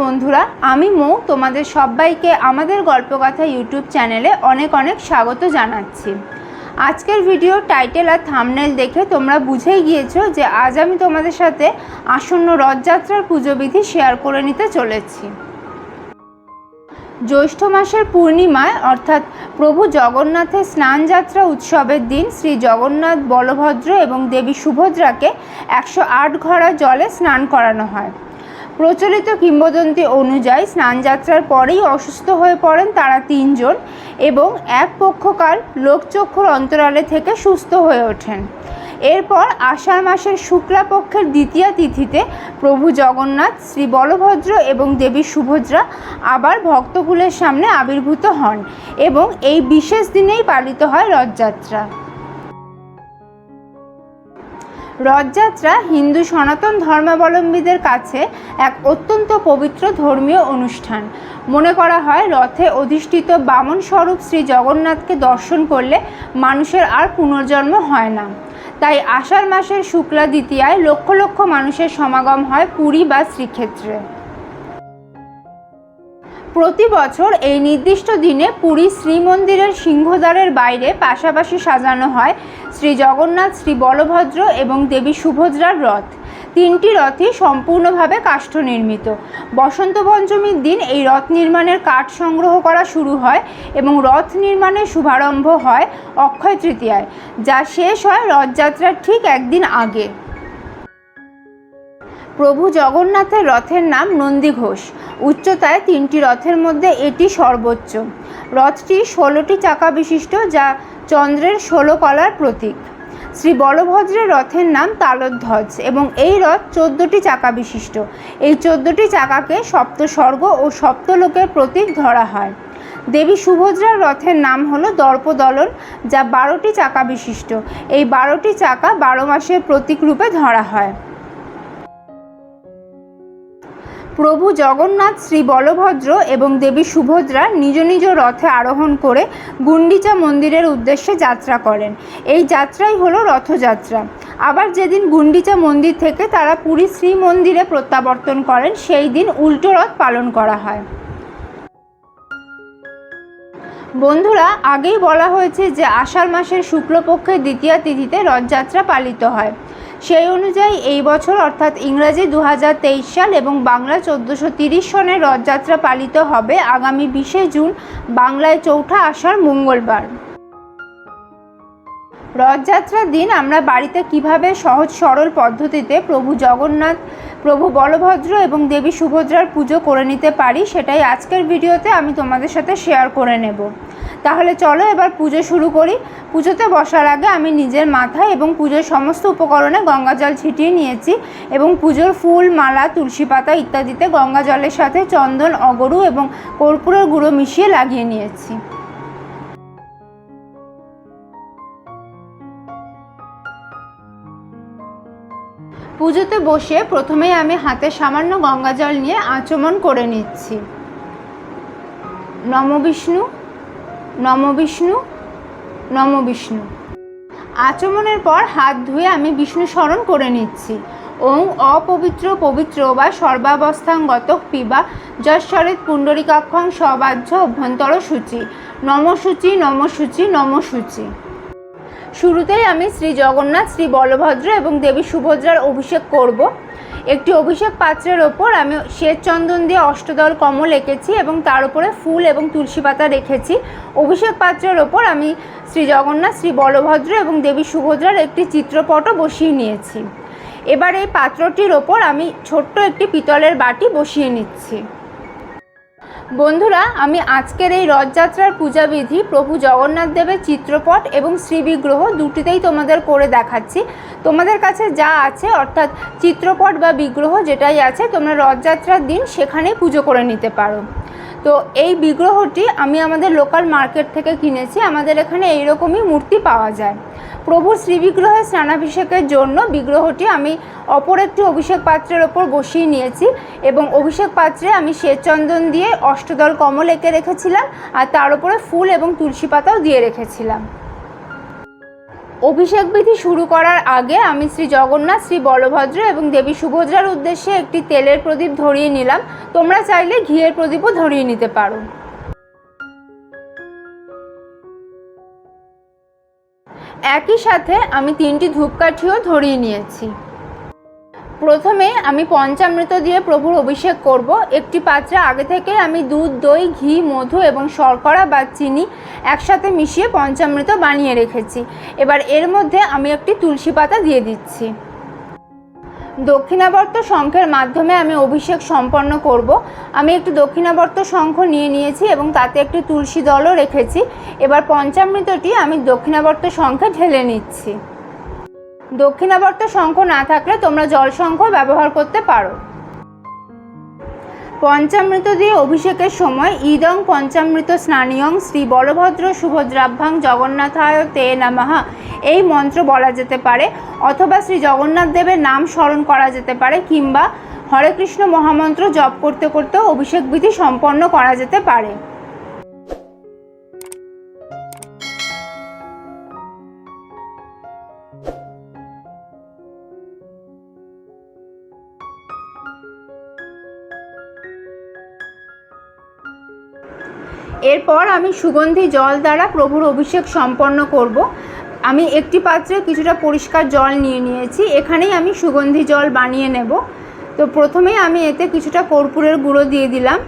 বন্ধুরা, আমি মৌ, তোমাদের সবাইকে আমাদের গল্পকথা ইউটিউব চ্যানেলে অনেক অনেক স্বাগত জানাচ্ছি। আজকের ভিডিও টাইটেল আর থামনেল দেখে তোমরা বুঝেই গিয়েছো যে আজ আমি তোমাদের সাথে আসন্ন রথযাত্রার পুজোবিধি শেয়ার করে নিতে চলেছি। জ্যৈষ্ঠ মাসের পূর্ণিমায়, অর্থাৎ প্রভু জগন্নাথের স্নানযাত্রা উৎসবের দিন, শ্রী জগন্নাথ বলভদ্র এবং দেবী সুভদ্রাকে একশো আট ঘড়া জলে স্নান করানো হয়। প্রচলিত কিংবদন্তি অনুযায়ী স্নানযাত্রার পরেই অসুস্থ হয়ে পড়েন তারা তিনজন এবং এক পক্ষকাল লোকচক্ষুর অন্তরালে থেকে সুস্থ হয়ে ওঠেন। এরপর আষাঢ় মাসের শুক্লা পক্ষের দ্বিতীয়া তিথিতে প্রভু জগন্নাথ, শ্রী বলভদ্র এবং দেবী সুভদ্রা আবার ভক্তকুলের সামনে আবির্ভূত হন এবং এই বিশেষ দিনেই পালিত হয় রথযাত্রা। রথযাত্রা হিন্দু সনাতন ধর্মাবলম্বীদের কাছে এক অত্যন্ত পবিত্র ধর্মীয় অনুষ্ঠান। মনে করা হয়, রথে অধিষ্ঠিত বামন স্বরূপ শ্রী জগন্নাথকে দর্শন করলে মানুষের আর পুনর্জন্ম হয় না। তাই আষাঢ় মাসের শুক্লা দ্বিতীয়ায় লক্ষ লক্ষ মানুষের সমাগম হয় পুরী বা শ্রীক্ষেত্রে। প্রতি বছর এই নির্দিষ্ট দিনে পুরী শ্রীমন্দিরের সিংহদ্বারের বাইরে পাশাপাশি সাজানো হয় শ্রী জগন্নাথ, শ্রী বলভদ্র এবং দেবী সুভদ্রার রথ। তিনটি রথই সম্পূর্ণভাবে কাষ্ঠ নির্মিত। বসন্ত পঞ্চমীর দিন এই রথ নির্মাণের কাঠ সংগ্রহ করা শুরু হয় এবং রথ নির্মাণের শুভারম্ভ হয় অক্ষয় তৃতীয়ায়, যা শেষ হয় রথযাত্রার ঠিক একদিন আগে। প্রভু জগন্নাথের রথের নাম নন্দী ঘোষ। উচ্চতায় তিনটি রথের মধ্যে এটি সর্বোচ্চ। রথটি ষোলোটি চাকা বিশিষ্ট, যা চন্দ্রের ষোলো কলার প্রতীক। শ্রী বলভদ্রের রথের নাম তালধ্বজ এবং এই রথ চোদ্দোটি চাকা বিশিষ্ট। এই চোদ্দোটি চাকাকে সপ্তস্বর্গ ও সপ্তলোকের প্রতীক ধরা হয়। দেবী সুভদ্রার রথের নাম হলো দর্পদলন, যা বারোটি চাকা বিশিষ্ট। এই বারোটি চাকা বারো মাসের প্রতীক রূপে ধরা হয়। প্রভু জগন্নাথ, শ্রী বলভদ্র এবং দেবী সুভদ্রা নিজ নিজ রথে আরোহণ করে গুন্ডিচা মন্দিরের উদ্দেশ্যে যাত্রা করেন। এই যাত্রাই হলো রথযাত্রা। আবার যেদিন গুন্ডিচা মন্দির থেকে তারা পুরী শ্রী মন্দিরে প্রত্যাবর্তন করেন, সেই দিন উল্টো রথ পালন করা হয়। বন্ধুরা, আগেই বলা হয়েছে যে আষাঢ় মাসের শুক্লপক্ষের দ্বিতীয় তিথিতে রথযাত্রা পালিত হয়। সেই অনুযায়ী এই বছর, অর্থাৎ ইংরাজি দু হাজার তেইশ সাল এবং বাংলা চোদ্দোশো তিরিশ সনের রথযাত্রা পালিত হবে আগামী বিশে জুন, বাংলায় চৌঠা আষাঢ় মঙ্গলবার। রথযাত্রার দিন আমরা বাড়িতে কীভাবে সহজ সরল পদ্ধতিতে প্রভু জগন্নাথ, প্রভু বলভদ্র এবং দেবী সুভদ্রার পুজো করে নিতে পারি সেটাই আজকের ভিডিওতে আমি তোমাদের সাথে শেয়ার করে নেব। তাহলে চলো এবার পুজো শুরু করি। পুজোতে বসার আগে আমি নিজের মাথায় এবং পুজোর সমস্ত উপকরণে গঙ্গা জল ছিটিয়ে নিয়েছি এবং পুজোর ফুল, মালা, তুলসী পাতা ইত্যাদিতে গঙ্গা জলের সাথে চন্দন, অগরু এবং কর্পূরের গুঁড়ো মিশিয়ে লাগিয়ে নিয়েছি। পুজোতে বসে প্রথমেই আমি হাতে সামান্য গঙ্গা জল নিয়ে আচমন করে নিচ্ছি। নম বিষ্ণু নম বিষ্ণু নম বিষ্ণু। আচমনের পর হাত ধুয়ে আমি বিষ্ণু স্মরণ করে নিচ্ছি। ওং অপবিত্র পবিত্র বা সর্বাবস্থাঙ্গত পিবা যশ্বরেত পুণ্ডরিকাক্ষং সবাহ্য অভ্যন্তর সূচি নমসূচি নমসূচি নমসূচি। শুরুতেই আমি শ্রী জগন্নাথ, শ্রী বলভদ্র এবং দেবী সুভদ্রার অভিষেক করব। একটি অভিষেক পাত্রের ওপর আমি শ্বেত চন্দন দিয়ে অষ্টদল কমল এঁকেছি এবং তার উপরে ফুল এবং তুলসী পাতা রেখেছি। অভিষেক পাত্রের ওপর আমি শ্রী জগন্নাথ, শ্রী বলভদ্র এবং দেবী সুভদ্রার একটি চিত্রপটও বসিয়ে নিয়েছি। এবার এই পাত্রটির ওপর আমি ছোট্ট একটি পিতলের বাটি বসিয়ে নিচ্ছি। বন্ধুরা, আমি আজকের এই রথযাত্রার পূজাবিধি প্রভু জগন্নাথ দেবের চিত্রপট এবং শ্রীবিগ্রহ দুটিতেই তোমাদের করে দেখাচ্ছি। তোমাদের কাছে যা আছে, অর্থাৎ চিত্রপট বা বিগ্রহ যেটাই আছে, তোমরা রথযাত্রার দিন সেখানেই পুজো করে নিতে পারো। তো এই বিগ্রহটি আমি আমাদের লোকাল মার্কেট থেকে কিনেছি। আমাদের এখানে এইরকমই মূর্তি পাওয়া যায়। প্রভুর শ্রীবিগ্রহের স্নানাভিষেকের জন্য বিগ্রহটি আমি অপর একটি অভিষেক পাত্রের ওপর বসিয়ে নিয়েছি এবং অভিষেক পাত্রে আমি শ্বেতচন্দন দিয়ে অষ্টদল কমল এঁকে রেখেছিলাম আর তার উপরে ফুল এবং তুলসী পাতাও দিয়ে রেখেছিলাম। অভিষেক বিধি শুরু করার আগে আমি শ্রী জগন্নাথ, শ্রী বলভদ্র এবং দেবী সুভদ্রার উদ্দেশ্যে একটি তেলের প্রদীপ ধরিয়ে নিলাম। তোমরা চাইলে ঘিয়ের প্রদীপও ধরিয়ে নিতে পারো। একই সাথে আমি তিনটি ধূপকাঠিও ধরিয়ে নিয়েছি। প্রথমে আমি পঞ্চামৃত দিয়ে প্রভুর অভিষেক করব। একটি পাত্রে আগে থেকে আমি দুধ, দই, ঘি, মধু এবং শর্করা বা চিনি একসাথে মিশিয়ে পঞ্চামৃত বানিয়ে রেখেছি। এবার এর মধ্যে আমি একটি তুলসী পাতা দিয়ে দিচ্ছি। দক্ষিণাবর্ত শঙ্খের মাধ্যমে আমি অভিষেক সম্পন্ন করব। আমি একটি দক্ষিণাবর্ত শঙ্খ নিয়ে নিয়েছি এবং তাতে একটি তুলসী দলও রেখেছি। এবার পঞ্চামৃতটি আমি দক্ষিণাবর্ত শঙ্খে ঢেলে নিচ্ছি। দক্ষিণাবর্ত শঙ্খ না থাকলে তোমরা জল শঙ্খ ব্যবহার করতে পারো। পঞ্চামৃত দিয়ে অভিষেকের সময় ইদং পঞ্চামৃত স্নানীয়ং শ্রী বলভদ্র সুভদ্রাভ্যাং জগন্নাথায় তে নামাহা এই মন্ত্র বলা যেতে পারে, অথবা শ্রী জগন্নাথ দেবের নাম স্মরণ করা যেতে পারে, কিংবা হরে কৃষ্ণ মহামন্ত্র জপ করতে করতে অভিষেক বিধি সম্পন্ন করা যেতে পারে। এরপর আমি সুগন্ধি জল দ্বারা প্রভুর অভিষেক সম্পন্ন করব। আমি একটি পাত্রে কিছুটা পরিষ্কার জল নিয়ে নিয়েছি। এখানেই আমি সুগন্ধি জল বানিয়ে নেব। তো প্রথমেই আমি এতে কিছুটা কর্পূরের গুঁড়ো দিয়ে দিলাম।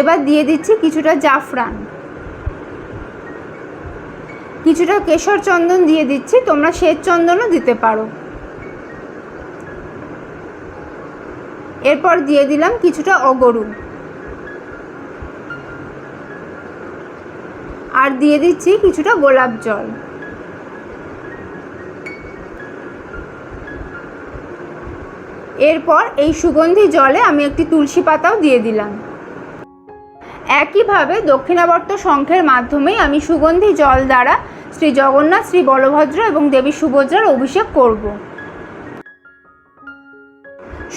এবার দিয়ে দিচ্ছি কিছুটা জাফরান। কিছুটা কেশর চন্দন দিয়ে দিচ্ছি। তোমরা শ্বেত চন্দনও দিতে পারো। এরপর দিয়ে দিলাম কিছুটা অগরু আর দিয়ে দিচ্ছি কিছুটা গোলাপ জল। এরপর এই সুগন্ধি জলে আমি একটি তুলসী পাতাও দিয়ে দিলাম। একইভাবে দক্ষিণাবর্ত শঙ্খের মাধ্যমেই আমি সুগন্ধি জল দ্বারা শ্রী জগন্নাথ, শ্রী বলভদ্র এবং দেবী সুভদ্রার অভিষেক করব।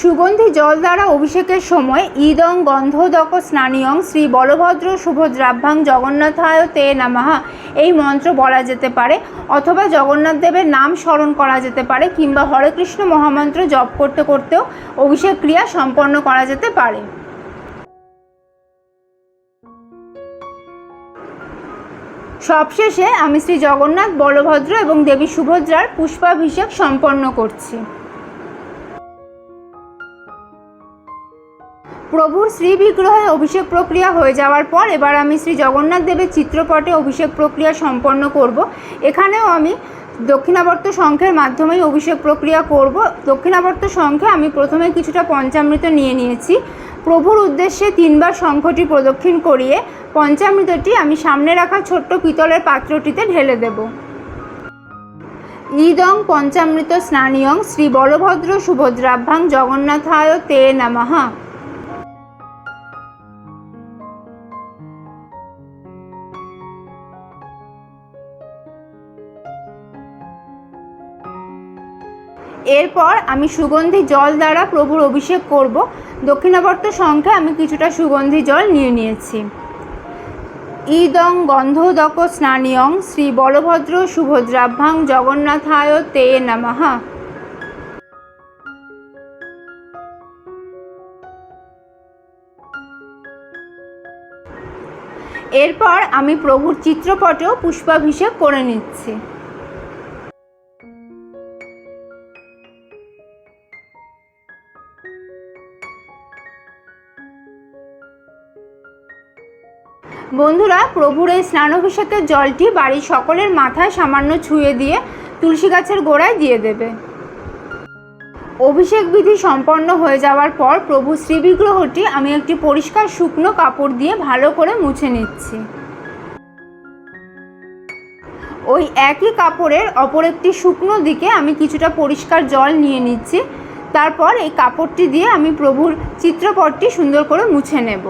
সুগন্ধি জল দ্বারা অভিষেকের সময় ইদং গন্ধোদক স্নানিয়ং শ্রী বলভদ্র সুভদ্রাভ্যাং জগন্নাথায় তে নামাহা। এই মন্ত্র বলা যেতে পারে, অথবা জগন্নাথ দেবের নাম স্মরণ করা যেতে পারে, কিংবা হরে কৃষ্ণ মহামন্ত্র জপ করতে করতেও অভিষেক ক্রিয়া সম্পন্ন করা যেতে পারে। সবশেষে আমি শ্রী জগন্নাথ, বলভদ্র এবং দেবী সুভদ্রার পুষ্পাভিষেক সম্পন্ন করছি। প্রভুর শ্রী বিগ্রহে অভিষেক প্রক্রিয়া হয়ে যাওয়ার পর এবার আমি শ্রী জগন্নাথ দেবের চিত্রপটে অভিষেক প্রক্রিয়া সম্পন্ন করব। এখানেও আমি দক্ষিণাবর্ত শঙ্খের মাধ্যমেই অভিষেক প্রক্রিয়া করব। দক্ষিণাবর্ত শঙ্খে আমি প্রথমে কিছুটা পঞ্চামৃত নিয়ে নিয়েছি। প্রভুর উদ্দেশ্যে তিনবার শঙ্খটি প্রদক্ষিণ করিয়ে পঞ্চামৃতটি আমি সামনে রাখা ছোট্ট পিতলের পাত্রটিতে ঢেলে দেব। ইদং পঞ্চামৃত স্নানিয়ং শ্রী বলভদ্র সুভদ্রাভ্যাং জগন্নাথায় তে নামাহা এরপর আমি সুগন্ধি জল দ্বারা প্রভুর অভিষেক করব। দক্ষিণাবর্ত সংখ্যে আমি কিছুটা সুগন্ধি জল নিয়ে নিয়েছি। ইদং গন্ধদক স্নানিয়ং শ্রী বলভদ্র সুভদ্রাভ্যাং জগন্নাথায় তে নমঃ। এরপর আমি প্রভুর চিত্রপটেও পুষ্পাভিষেক করে নিচ্ছি। বন্ধুরা, প্রভুর এই স্নানাভিষেকের জলটি বাড়ির সকলের মাথায় সামান্য ছুঁয়ে দিয়ে তুলসী গাছের গোড়ায় দিয়ে দেবে। অভিষেক বিধি সম্পন্ন হয়ে যাওয়ার পর প্রভু শ্রীবিগ্রহটি আমি একটি পরিষ্কার শুকনো কাপড় দিয়ে ভালো করে মুছে নিচ্ছি। ওই একই কাপড়ের অপর একটি শুকনো দিকে আমি কিছুটা পরিষ্কার জল নিয়ে নিচ্ছি। তারপর এই কাপড়টি দিয়ে আমি প্রভুর চিত্রপটটি সুন্দর করে মুছে নেব।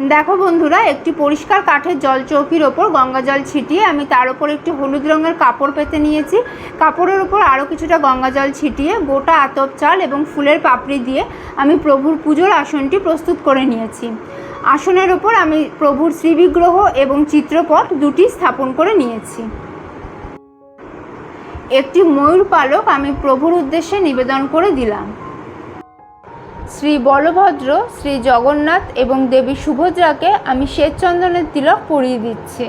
দেখো বন্ধুরা, একটি পরিষ্কার কাঠের জল চৌকির ওপর গঙ্গা জল ছিটিয়ে আমি তার উপর একটি হলুদ রঙের কাপড় পেতে নিয়েছি। কাপড়ের উপর আরও কিছুটা গঙ্গা জল ছিটিয়ে গোটা আতপ চাল এবং ফুলের পাপড়ি দিয়ে আমি প্রভুর পুজোর আসনটি প্রস্তুত করে নিয়েছি। আসনের ওপর আমি প্রভুর শ্রীবিগ্রহ এবং চিত্রপট দুটি স্থাপন করে নিয়েছি। একটি ময়ূর পালক আমি প্রভুর উদ্দেশ্যে নিবেদন করে দিলাম। শ্রী বলভদ্র, শ্রী জগন্নাথ এবং দেবী সুভদ্রাকে আমি শ্বেতচন্দনের তিলক পরিয়ে দিচ্ছি।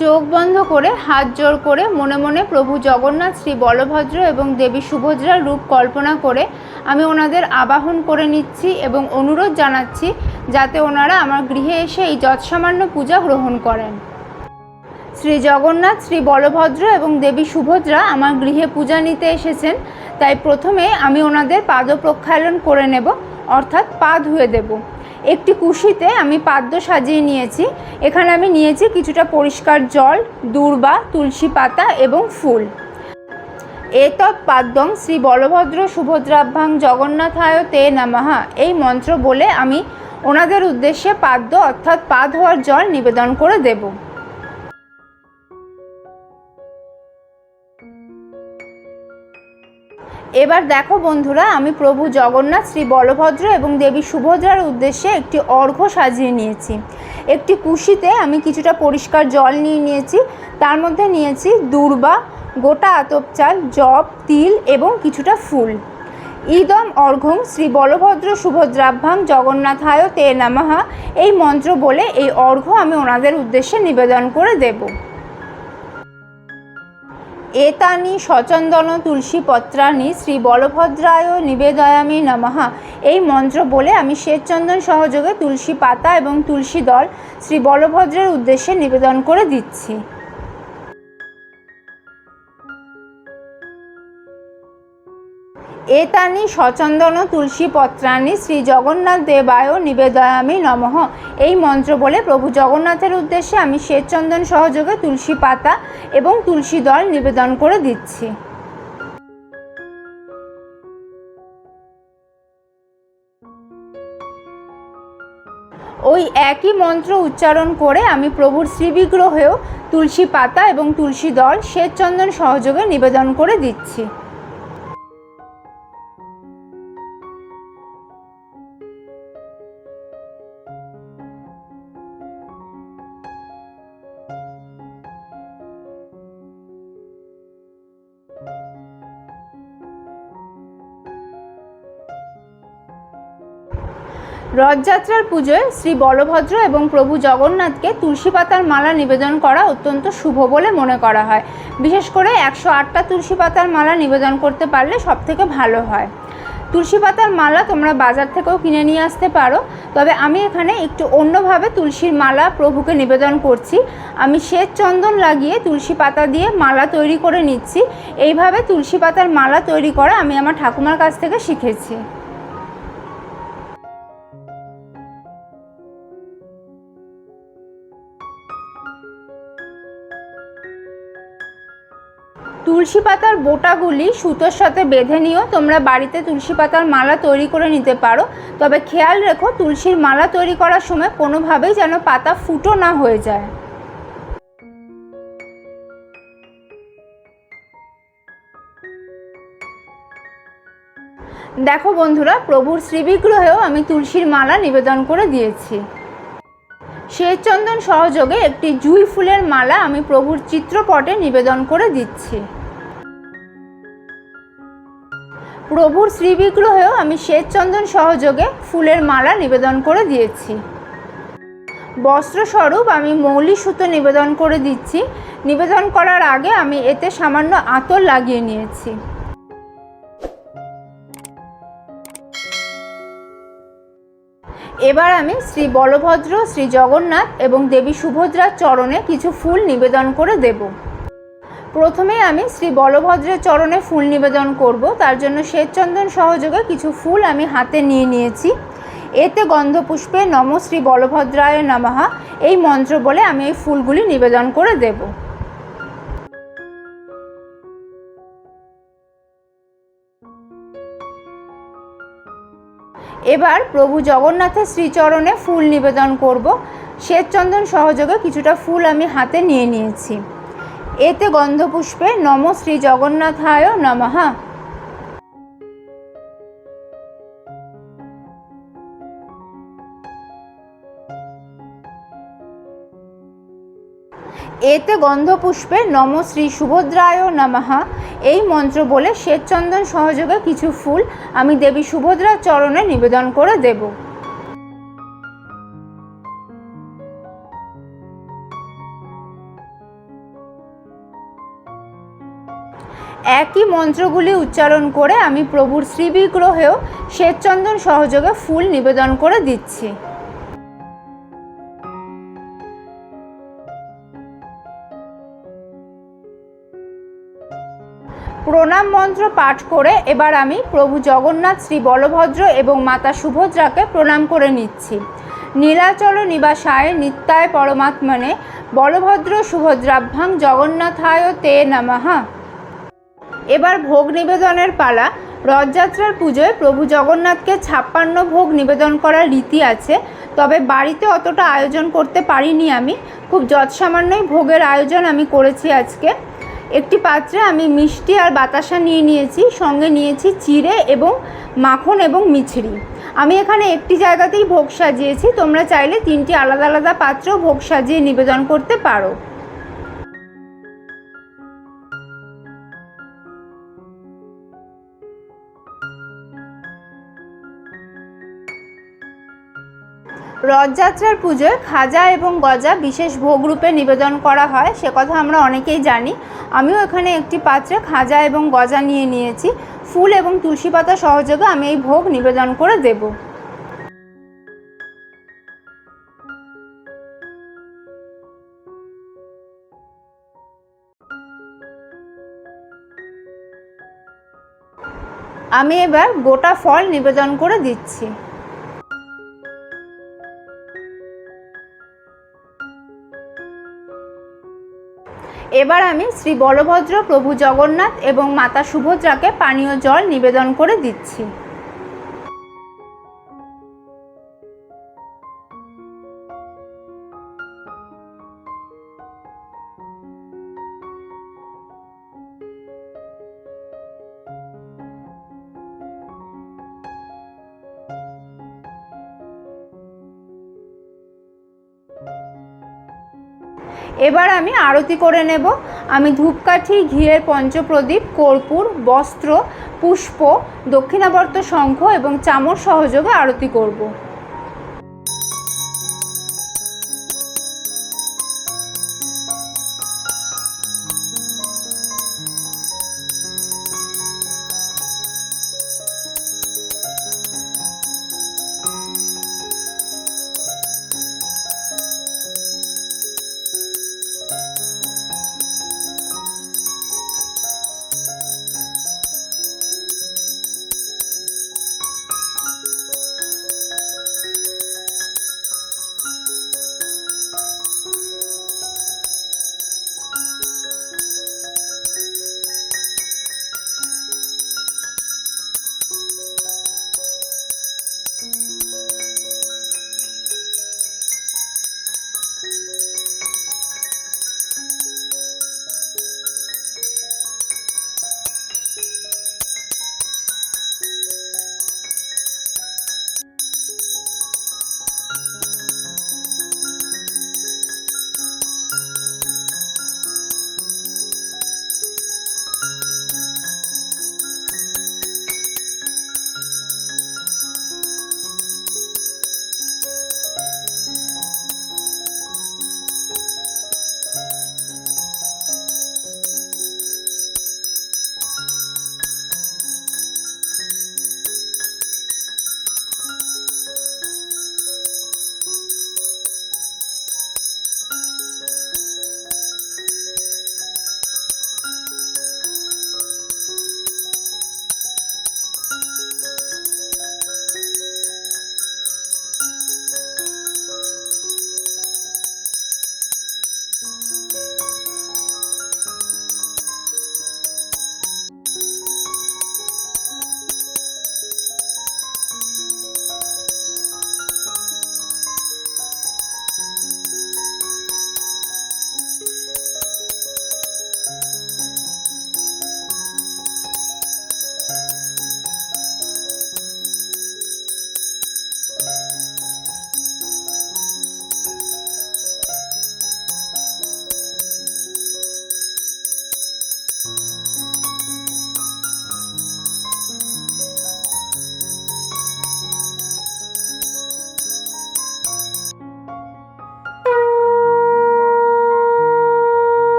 চোখ বন্ধ করে, হাত জোর করে, মনে মনে প্রভু জগন্নাথ, শ্রী বলভদ্র এবং দেবী সুভদ্রার রূপ কল্পনা করে আমি ওনাদের আবাহন করে নিচ্ছি এবং অনুরোধ জানাচ্ছি যাতে ওনারা আমার গৃহে এসে এই যৎসামান্য পূজা গ্রহণ করেন। শ্রী জগন্নাথ, শ্রী বলভদ্র এবং দেবী সুভদ্রা আমার গৃহে পূজা নিতে এসেছেন, তাই প্রথমে আমি ওনাদের পাদ প্রক্ষালন করে নেব, অর্থাৎ পা ধুয়ে দেবো। একটি কুশিতে আমি পাদ্য সাজিয়ে নিয়েছি, এখানে আমি নিয়েছি কিছুটা পরিষ্কার জল, দূর্বা, তুলসী পাতা এবং ফুল। এতৎ পাদ্যং শ্রী বলভদ্র সুভদ্রাভ্যাং জগন্নাথায় তে নামাহা এই মন্ত্র বলে আমি ওনাদের উদ্দেশ্যে পাদ্য অর্থাৎ পা ধোয়ার জল নিবেদন করে দেবো। এবার দেখো বন্ধুরা, আমি প্রভু জগন্নাথ, শ্রী বলভদ্র এবং দেবী সুভদ্রার উদ্দেশ্যে একটি অর্ঘ্য সাজিয়ে নিয়েছি। একটি কুশিতে আমি কিছুটা পরিষ্কার জল নিয়ে নিয়েছি। তার মধ্যে নিয়েছি দূর্বা গোটা আতপ চাল জব তিল এবং কিছুটা ফুল। ইদম অর্ঘং শ্রী বলভদ্র সুভদ্রাভ্যাং জগন্নাথায় তে নামাহা এই মন্ত্র বলে এই অর্ঘ্য আমি ওনাদের উদ্দেশ্যে নিবেদন করে দেবো। এতানি সচন্দন তুলসী পত্রানি শ্রী বলভদ্রায় নিবেদয়ামি নমহা এই মন্ত্র বলে আমি শ্বেতচন্দন সহযোগে তুলসী পাতা এবং তুলসী দল শ্রী বলভদ্রের উদ্দেশ্যে নিবেদন করে দিচ্ছি। এতানি সচন্দন তুলসী পত্রানি শ্রী জগন্নাথ দেবায় নিবেদয়ামি নমঃ। এই মন্ত্র বলে প্রভু জগন্নাথের উদ্দেশ্যে আমি শ্বেতচন্দন সহযোগে তুলসী পাতা এবং তুলসী দল নিবেদন করে দিচ্ছি। ওই একই মন্ত্র উচ্চারণ করে আমি প্রভুর শ্রীবিগ্রহেও তুলসী পাতা এবং তুলসী দল শ্বেতচন্দন সহযোগে নিবেদন করে দিচ্ছি। রথযাত্রার পুজোয় শ্রী বলভদ্র এবং প্রভু জগন্নাথকে তুলসী পাতার মালা নিবেদন করা অত্যন্ত শুভ বলে মনে করা হয়। বিশেষ করে একশো আটটা তুলসী পাতার মালা নিবেদন করতে পারলে সব থেকে ভালো হয়। তুলসী পাতার মালা তোমরা বাজার থেকেও কিনে নিয়ে আসতে পারো। তবে আমি এখানে একটু অন্যভাবে তুলসীর মালা প্রভুকে নিবেদন করছি। আমি শ্বেত চন্দন লাগিয়ে তুলসী পাতা দিয়ে মালা তৈরি করে নিচ্ছি। এইভাবে তুলসী পাতার মালা তৈরি করা আমি আমার ঠাকুমার কাছ থেকে শিখেছি। তুলসী পাতার বোটাগুলি সুতোর সাথে বেঁধে নিয়েও তোমরা বাড়িতে তুলসী পাতার মালা তৈরি করে নিতে পারো। তবে খেয়াল রেখো, তুলসীর মালা তৈরি করার সময় কোনোভাবেই যেন পাতা ফুটো না হয়ে যায়। দেখো বন্ধুরা, প্রভুর শ্রীবিগ্রহেও আমি তুলসীর মালা নিবেদন করে দিয়েছি। শ্বেতচন্দন সহযোগে একটি জুই ফুলের মালা আমি প্রভুর চিত্রপটে নিবেদন করে দিচ্ছি। প্রভুর শ্রীবিগ্রহেও আমি শ্বেতচন্দন সহযোগে ফুলের মালা নিবেদন করে দিয়েছি। বস্ত্রস্বরূপ আমি মৌলি সুতো নিবেদন করে দিচ্ছি। নিবেদন করার আগে আমি এতে সামান্য আতর লাগিয়ে নিয়েছি। এবার আমি শ্রী বলভদ্র, শ্রী জগন্নাথ এবং দেবী সুভদ্রার চরণে কিছু ফুল নিবেদন করে দেব। প্রথমে আমি শ্রী বলভদ্রের চরণে ফুল নিবেদন করব। তার জন্য শ্বেতচন্দন সহযোগে কিছু ফুল আমি হাতে নিয়ে নিয়েছি। এতে গন্ধপুষ্পে নম শ্রী বলভদ্রায় নমঃ। এই মন্ত্র বলে আমি এই ফুলগুলি নিবেদন করে দেবো। এবার প্রভু জগন্নাথের শ্রীচরণে ফুল নিবেদন করব। শ্বেতচন্দন সহযোগে কিছুটা ফুল আমি হাতে নিয়ে নিয়েছি। এতে গন্ধপুষ্পে নম শ্রী জগন্নাথায় নমঃ। এতে গন্ধপুষ্পে নম শ্রী সুভদ্রায় নমঃ। এই মন্ত্র বলে শ্বেতচন্দন সহযোগে কিছু ফুল আমি দেবী সুভদ্রার চরণে নিবেদন করে দেব। একই মন্ত্রগুলি উচ্চারণ করে আমি প্রভুর শ্রীবিগ্রহেও শ্বেতচন্দন সহযোগে ফুল নিবেদন করে দিচ্ছি। প্রণাম মন্ত্র পাঠ করে এবার আমি প্রভু জগন্নাথ শ্রী বলভদ্র এবং মাতা সুভদ্রাকে প্রণাম করে নিচ্ছি। নীলাচল নিবাসায় নিত্যায় পরমাত্মনে বলভদ্র সুভদ্রাভ্যাং জগন্নাথায় তে নমঃ। এবার ভোগ নিবেদনের পালা। রথযাত্রার পুজোয় প্রভু জগন্নাথকে ছাপ্পান্ন ভোগ নিবেদন করার রীতি আছে। তবে বাড়িতে অতটা আয়োজন করতে পারিনি আমি। খুব যৎসামান্যই ভোগের আয়োজন আমি করেছি আজকে। একটি পাত্রে আমি মিষ্টি আর বাতাসা নিয়ে নিয়েছি, সঙ্গে নিয়েছি চিড়ে এবং মাখন এবং মিছরি। আমি এখানে একটি জায়গাতেই ভোগ সাজিয়েছি। তোমরা চাইলে তিনটি আলাদা আলাদা পাত্রেও ভোগ সাজিয়ে নিবেদন করতে পারো। রথযাত্রার পুজোয় খাজা এবং গজা বিশেষ ভোগরূপে নিবেদন করা হয়, সে কথা আমরা অনেকেই জানি। আমিও এখানে একটি পাত্রে খাজা এবং গজা নিয়ে নিয়েছি। ফুল এবং তুলসী পাতা সহযোগে আমি এই ভোগ নিবেদন করে দেব। আমি এবার গোটা ফল নিবেদন করে দিচ্ছি। এবার আমি শ্রী বলভদ্র প্রভু জগন্নাথ এবং মাতা সুভদ্রাকে পানীয় জল নিবেদন করে দিচ্ছি। এবার আমি আরতি করে নেব। আমি ধূপকাঠি, ঘিয়ের পঞ্চপ্রদীপ, কর্পূর, বস্ত্র, পুষ্প, দক্ষিণাবর্ত শঙ্খ এবং চামর সহযোগে আরতি করব।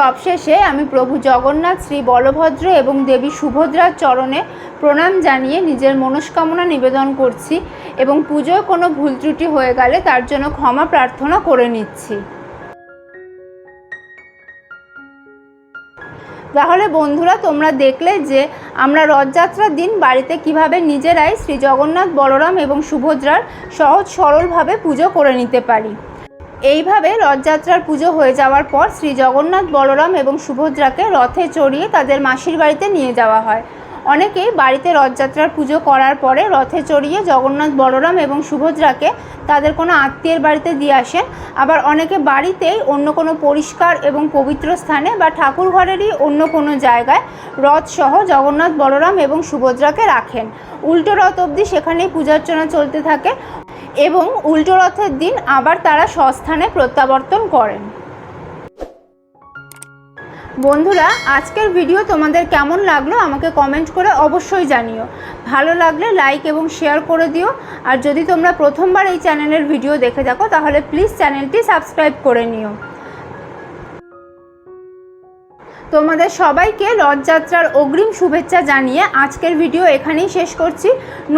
সবশেষে আমি প্রভু জগন্নাথ, শ্রী বলভদ্র এবং দেবী সুভদ্রার চরণে প্রণাম জানিয়ে নিজের মনস্কামনা নিবেদন করছি এবং পুজোয় কোনো ভুল ত্রুটি হয়ে গেলে তার জন্য ক্ষমা প্রার্থনা করে নিচ্ছি। তাহলে বন্ধুরা, তোমরা দেখলে যে আমরা রথযাত্রার দিন বাড়িতে কীভাবে নিজেরাই শ্রী জগন্নাথ, বলরাম এবং সুভদ্রার সহজ সরলভাবে পুজো করে নিতে পারি। এইভাবে রথযাত্রার পুজো হয়ে যাওয়ার পর শ্রী জগন্নাথ, বলরাম এবং সুভদ্রাকে রথে চড়িয়ে তাদের মাসির বাড়িতে নিয়ে যাওয়া হয়। অনেকেই বাড়িতে রথযাত্রার পুজো করার পরে রথে চড়িয়ে জগন্নাথ, বলরাম এবং সুভদ্রাকে তাদের কোনো আত্মীয়ের বাড়িতে দিয়ে আসেন। আবার অনেকে বাড়িতেই অন্য কোনো পরিষ্কার এবং পবিত্র স্থানে বা ঠাকুর ঘরেরই অন্য কোনো জায়গায় রথসহ জগন্নাথ, বলরাম এবং সুভদ্রাকে রাখেন। উল্টো রথ অবধি সেখানেই পূজার্চনা চলতে থাকে। এবং উল্টো রথের দিন আবার তারা স্বস্থানে প্রত্যাবর্তন করেন। বন্ধুরা, আজকের ভিডিও তোমাদের কেমন লাগল আমাকে কমেন্ট করে অবশ্যই জানিও। ভালো লাগলে লাইক এবং শেয়ার করে দিও। আর যদি তোমরা প্রথমবার এই চ্যানেলের ভিডিও দেখে থাকো, তাহলে প্লিজ চ্যানেলটি সাবস্ক্রাইব করে নিও। তোমাদের সবাইকে রথযাত্রার অগ্রিম শুভেচ্ছা জানিয়ে আজকের ভিডিও এখানেই শেষ করছি।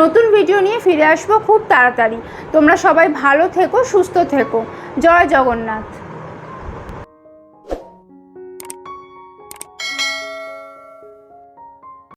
নতুন ভিডিও নিয়ে ফিরে আসব খুব তাড়াতাড়ি। তোমরা সবাই ভালো থেকো, সুস্থ থেকো। জয় জগন্নাথ।